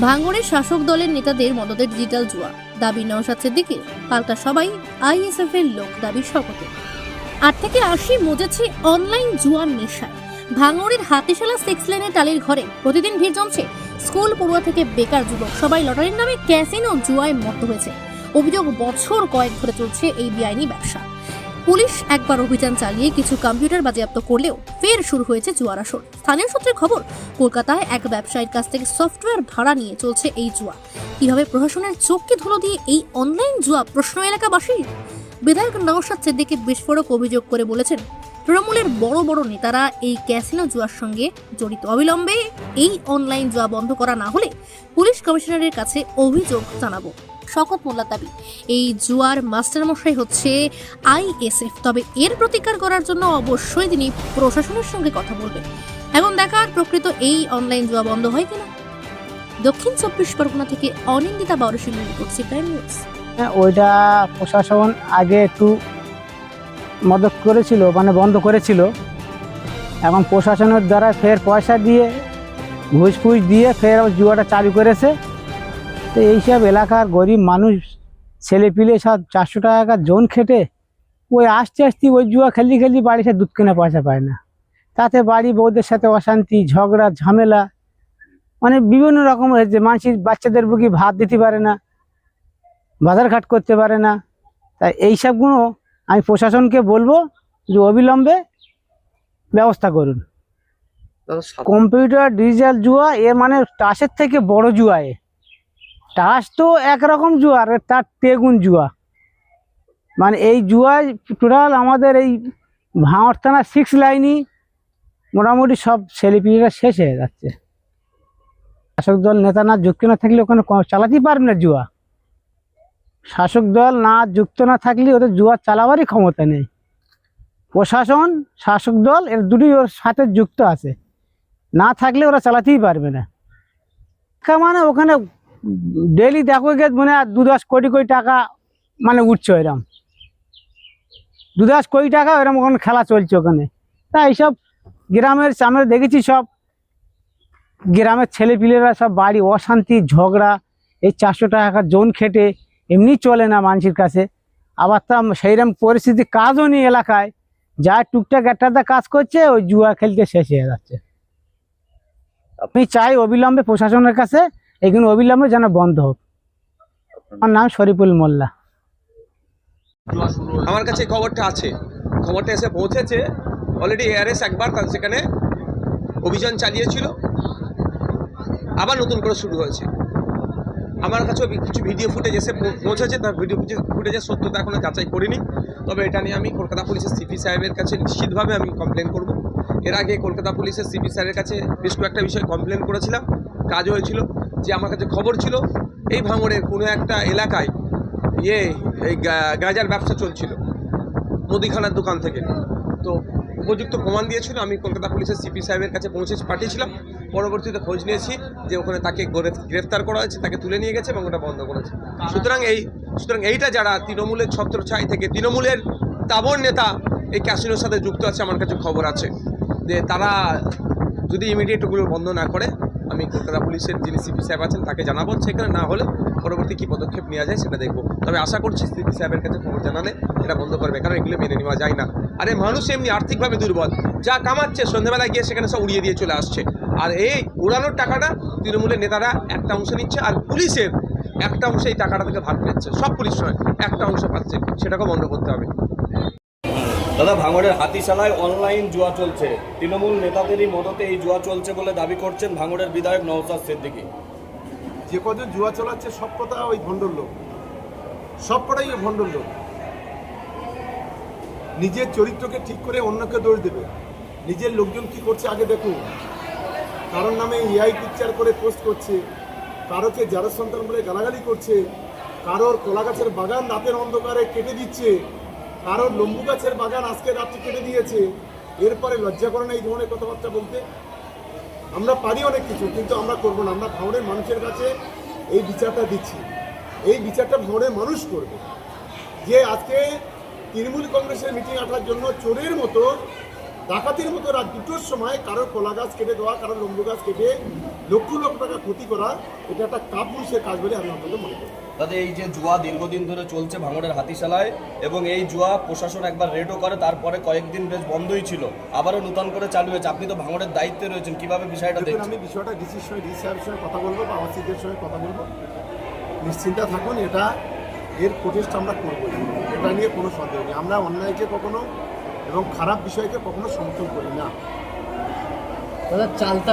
ভাঙড়ের শাসক দলের নেতাদের মদতের ডিজিটাল জুয়া। দাবি নওশাদ সিদ্দিকির। পাল্টা সবাই আইএসএফ এর লোক দাবি শপথে। আট থেকে আশি মজেছে অনলাইন জুয়ার নেশায়। ভাঙড়ের হাতিশালা সিক্স লেনে টালির ঘরে প্রতিদিন ভিড় জমছে স্কুল পড়ুয়া থেকে বেকার যুবক। সবাই লটারির নামে ক্যাসিনো জুয়ায় মত্ত হয়েছে। অভিযোগ বছর কয়েক ধরে চলছে এই বেআইনি ব্যবসা। পুলিশ একবার অভিযান চালিয়ে কিছু কম্পিউটার বাজেয়াপ্ত করলেও ফের শুরু হয়েছে জুয়ার আসর। স্থানীয় সূত্রে খবর, কলকাতায় এক ব্যবসায়ীর কাছ থেকে সফটওয়্যার ভাড়া নিয়ে চলছে এই জুয়া। কীভাবে প্রশাসনের চোখকে ধুলো দিয়ে এই অনলাইন জুয়া প্রশ্ন এলাকাবাসীর বিধায়ক নওশাদ সিদ্দিকী বিস্ফোরক অভিযোগ করে বলেছেন, তৃণমূলের বড় বড় নেতারা এই ক্যাসিনো জুয়ার সঙ্গে জড়িত। অবিলম্বে এই অনলাইন জুয়া বন্ধ করা না হলে পুলিশ কমিশনারের কাছে অভিযোগ জানাব। শকত মোল্লার দাবি। এই জুয়ার মাস্টারমশাই হচ্ছে আইএসএফ তবে এর প্রতিকার করার জন্য অবশ্যই তিনি প্রশাসনের সঙ্গে কথা বলবেন। এখন দেখার প্রকৃত এই অনলাইন জুয়া বন্ধ হয় কিনা? দক্ষিণ চব্বিশ পরগনা থেকে Anindita Barshil report Prime News. হ্যাঁ, ওইটা প্রশাসন আগে একটু মদত করেছিল মানে বন্ধ করেছিল। এখন প্রশাসনের দ্বারা ফের পয়সা দিয়ে ঘুষ ফুস দিয়ে ফের জুয়াটা চালু করেছে। তো এইসব এলাকার গরিব মানুষ ছেলেপিলে সব চারশো টাকা জোন খেটে ওই আসতে আসতে ওই জুয়া খেলি খেলি বাড়ি সে দুধ কেনা পয়সা পায় না। তাতে বাড়ি বউদের সাথে অশান্তি ঝগড়া ঝামেলা মানে বিভিন্ন রকম হয়েছে মানুষের বাচ্চাদের বুকি ভাত দিতে পারে না বাজার ঘাট করতে পারে না। তাই এইসবগুলো আমি প্রশাসনকে বলব যে অবিলম্বে ব্যবস্থা করুন। কম্পিউটার ডিজিটাল জুয়া এর মানে টাসের থেকে বড় জুয়া এ। টাস তো একরকম জুয়া, আর তার তেগুন জুয়া। মানে এই জুয়ায় টোটাল আমাদের এই ভাঁড় থানা সিক্স লাইনই মোটামুটি সব ছেলেপিলেরা শেষ হয়ে যাচ্ছে। শাসক দল নেতা না যুক্ত না থাকলে ওখানে চালাতেই পারবে না জুয়া। শাসক দল না যুক্ত না থাকলে ওদের জুয়া চালাবারই ক্ষমতা নেই। প্রশাসন, শাসক দল, এর দুটোই ওর সাথে যুক্ত আছে। না থাকলে ওরা চালাতেই পারবে না। মানে ওখানে ডেলি দেখো গে মানে দু দশ কোটি কোটি টাকা মানে উঠছে এরম দু দশ কোটি টাকা এরম ওখানে খেলা চলছে ওখানে। তা এইসব গ্রামের আমরা দেখেছি সব গ্রামের ছেলেপিলেরা সব বাড়ি অশান্তি, ঝগড়া, এই চারশো টাকা জোন খেটে এমনি চলে না মানুষের কাছে। আবার তা সেইরকম পরিস্থিতি কাজও নেই এলাকায়। যা টুকটাক একটা কাজ করছে, ওই জুয়া খেলতে শেষ হয়ে যাচ্ছে। আমি চাই অবিলম্বে প্রশাসনের কাছে এগুলো অবিলম্বে যেন বন্ধ হোক। আমার নাম শরীফুল মোল্লা। আমার কাছে খবরটা আছে। খবরটা এসে পৌঁছেছে। অলরেডি এআরএস একবার সেখানে অভিযান চালিয়েছিল। আবার নতুন করে শুরু হয়েছে। আমার কাছেও কিছু ভিডিও ফুটেজ এসে পৌঁছেছে। তার ভিডিও ফুটেজের সত্যতা এখনও যাচাই করিনি। তবে এটা নিয়ে আমি কলকাতা পুলিশের সিপি সাহেবের কাছে নিশ্চিতভাবে আমি কমপ্লেন করব। এর আগে কলকাতা পুলিশের সিপি সাহেবের কাছে বেশ কয়েকটা বিষয়ে কমপ্লেন করেছিলাম। কাজ হয়েছিল। যে আমার কাছে খবর ছিল এই ভাঙড়ের কোনো একটা এলাকায় ইয়ে এই গাঁজার ব্যবসা চলছিল মুদিখানার দোকান থেকে। তো উপযুক্ত প্রমাণ দিয়েছিল আমি কলকাতা পুলিশের সিপি সাহেবের কাছে পৌঁছে পাঠিয়েছিলাম। পরবর্তীতে খোঁজ নিয়েছি যে ওখানে তাকে গ্রেফ- গ্রেফতার করা হয়েছে তাকে তুলে নিয়ে গেছে এবং ওটা বন্ধ করেছে সুতরাং এই সুতরাং এইটা যারা তৃণমূলের ছত্রছাই থেকে তৃণমূলের তাবর নেতা এই ক্যাসিনোর সাথে যুক্ত আছে আমার কাছে খবর আছে। যে তারা যদি ইমিডিয়েট ওগুলো বন্ধ না করে আমি কলকাতা পুলিশের যিনি সিপি সাহেব আছেন, তাকে জানাব সেখানে না হলে পরবর্তী কী পদক্ষেপ নেওয়া যায় সেটা দেখব। তবে আশা করছি সিপি সাহেবের কাছে খবর জানালে এটা বন্ধ করবে, কারণ এগুলো মেনে নেওয়া যায় না। আরে মানুষ এমনি আর্থিকভাবে দুর্বল, যা কামাচ্ছে সন্ধ্যেবেলায় গিয়ে সেখানে সব উড়িয়ে দিয়ে চলে আসছে। আর এই উড়ানোর টাকাটা তৃণমূলের নেতারা একটা অংশ নিচ্ছে আর পুলিশের একটা অংশ এই টাকাটা থেকে ভাগ পেচ্ছে সব পুলিশ নয়, একটা অংশ পাচ্ছে, সেটাকেও বন্ধ করতে হবে। দাদা, ভাঙড়ের হাতিশালায় অনলাইন জুয়া চলছে। তৃণমূল নেতাদেরই মদতে এই জুয়া চলছে বলে দাবি করছেন ভাঙড়ের বিধায়ক নওসাদ সিদ্দিকী। যে কজন জুয়া চালাচ্ছে, সব কথা ওই ভণ্ডর লোক। সব কটাই ওই ভণ্ডর লোক। নিজের চরিত্রকে ঠিক করে অন্যকে দোষ দেবে। নিজের লোকজন কি করছে আগে দেখুন। কারোর নামে এআই পিকচার করে পোস্ট করছে, কারোকে যারা সন্তান বলে গালাগালি করছে, কারোর কলা গাছের বাগান রাতের অন্ধকারে কেটে দিচ্ছে। কারোর লম্বু গাছের বাগান আজকে রাত্রি কেটে দিয়েছে। এরপরে লজ্জা করে না এই ধরনের কথাবার্তা বলতে? আমরা পারি অনেক কিছু, কিন্তু আমরা করব না। আমরা ভাঙড়ের মানুষের কাছে এই বিচারটা দিচ্ছি। এই বিচারটা ভাঙড়ের মানুষ করবে। যে আজকে তৃণমূল কংগ্রেসের মিটিং আসার জন্য চোরের মতো ডাকাতির মতো রাত দুটোর সময় কারও কলা গাছ কেটে দেওয়া কারও লম্বু গাছ কেটে লক্ষ লক্ষ টাকা ক্ষতি করা এটা একটা কাপুরুষের কাজ বলে আমি অন্তত মনে করি। দাদা এই যে জুয়া দীর্ঘদিন ধরে চলছে ভাঙড়ের হাতিশালায় এবং এই জুয়া প্রশাসন একবার রেডও করে তারপরে কয়েকদিন বেশ বন্ধই ছিল আবারও নতুন করে চালু হয়েছে। আপনি তো ভাঙড়ের দায়িত্বে রয়েছেন কীভাবে বিষয়টা দেখুন আমি বিষয়টা ডিসির সঙ্গে ডিসি সাহেবের সঙ্গে কথা বলব বা আবাসিকদের সঙ্গে কথা বলব। নিশ্চিন্তা থাকুন এটা এর প্রচেষ্টা আমরা করব এটা নিয়ে কোনো সন্দেহ নেই। আমরা অন্যায়কে কখনো এবং খারাপ বিষয়কে কখনো সমর্থন করি না। দাদা চালতা